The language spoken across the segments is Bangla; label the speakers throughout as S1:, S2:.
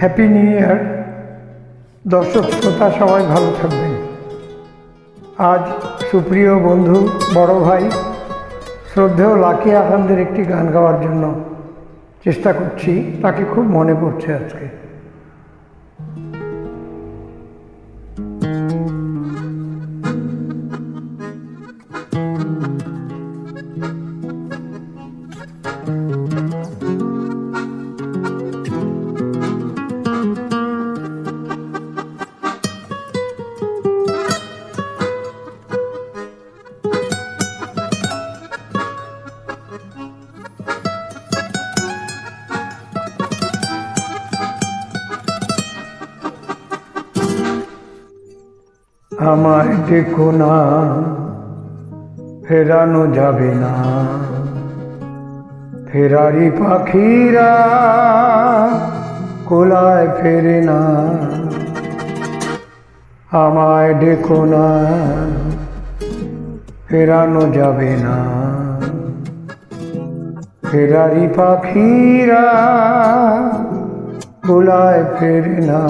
S1: হ্যাপি নিউ ইয়ার দর্শক, শ্রোতা, সবাই ভালো থাকবেন। আজ সুপ্রিয় বন্ধু, বড় ভাই, শ্রদ্ধেয় লাকি আকান্দের একটি গান গাওয়ার জন্য চেষ্টা করছি। তাকে খুব মনে পড়ছে আজকে। আমায় দেখো না, ফেরানো যাবে না। ফেরারি পাখিরা কোলায় ফেরে না। আমায় দেখো না, ফেরানো যাবে না। ফেরারি পাখিরা কোলায় ফেরে না।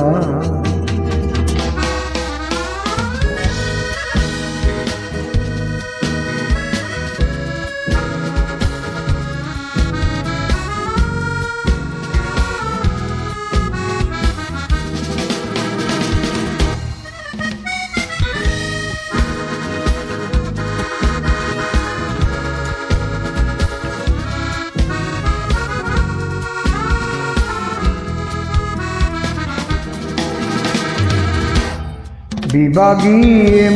S1: বিভাগী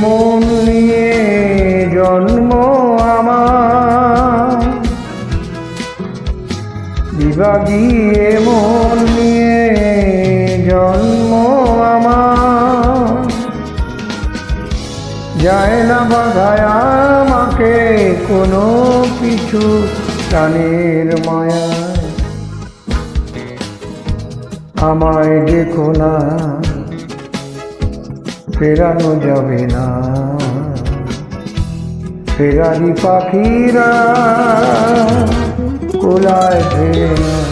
S1: মন নিয়ে জন্ম আমার। বিভাগী মন নিয়ে জন্ম আমার। যায় না বাধায় আমাকে কোনো কিছু প্রাণের মায়া। আমায় দেখো না। ফেরানো যাবে না। ফেরারি পাখিরা কোলায় ফেরে না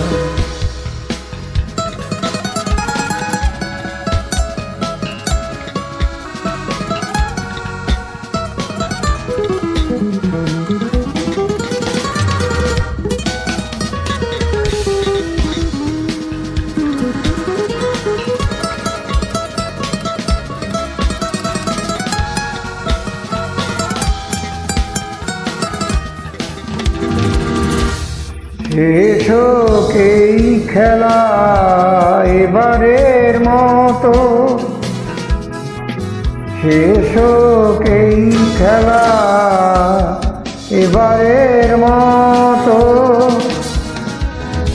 S1: শেষ হোক এই খেলা এবারের মতো। শেষ হোক এই খেলা এবারের মতো।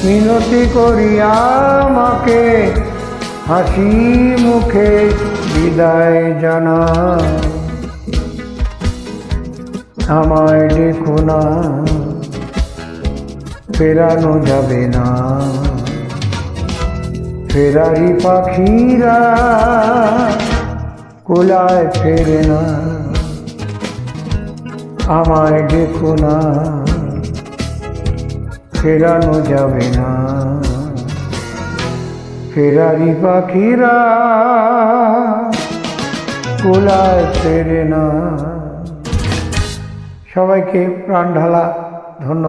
S1: মিনতি করি আমাকে, হাসি মুখে বিদায় জানা আমায় দেখো না। ফেরানো যাবে না। ফেরারি পাখিরা কোলায় ফেরে না। আমায় দেখো না। ফেরানো যাবে না। ফেরারি পাখিরা কোলায় ফেরে না। সবাইকে প্রাণ ঢালা ধন্যবাদ।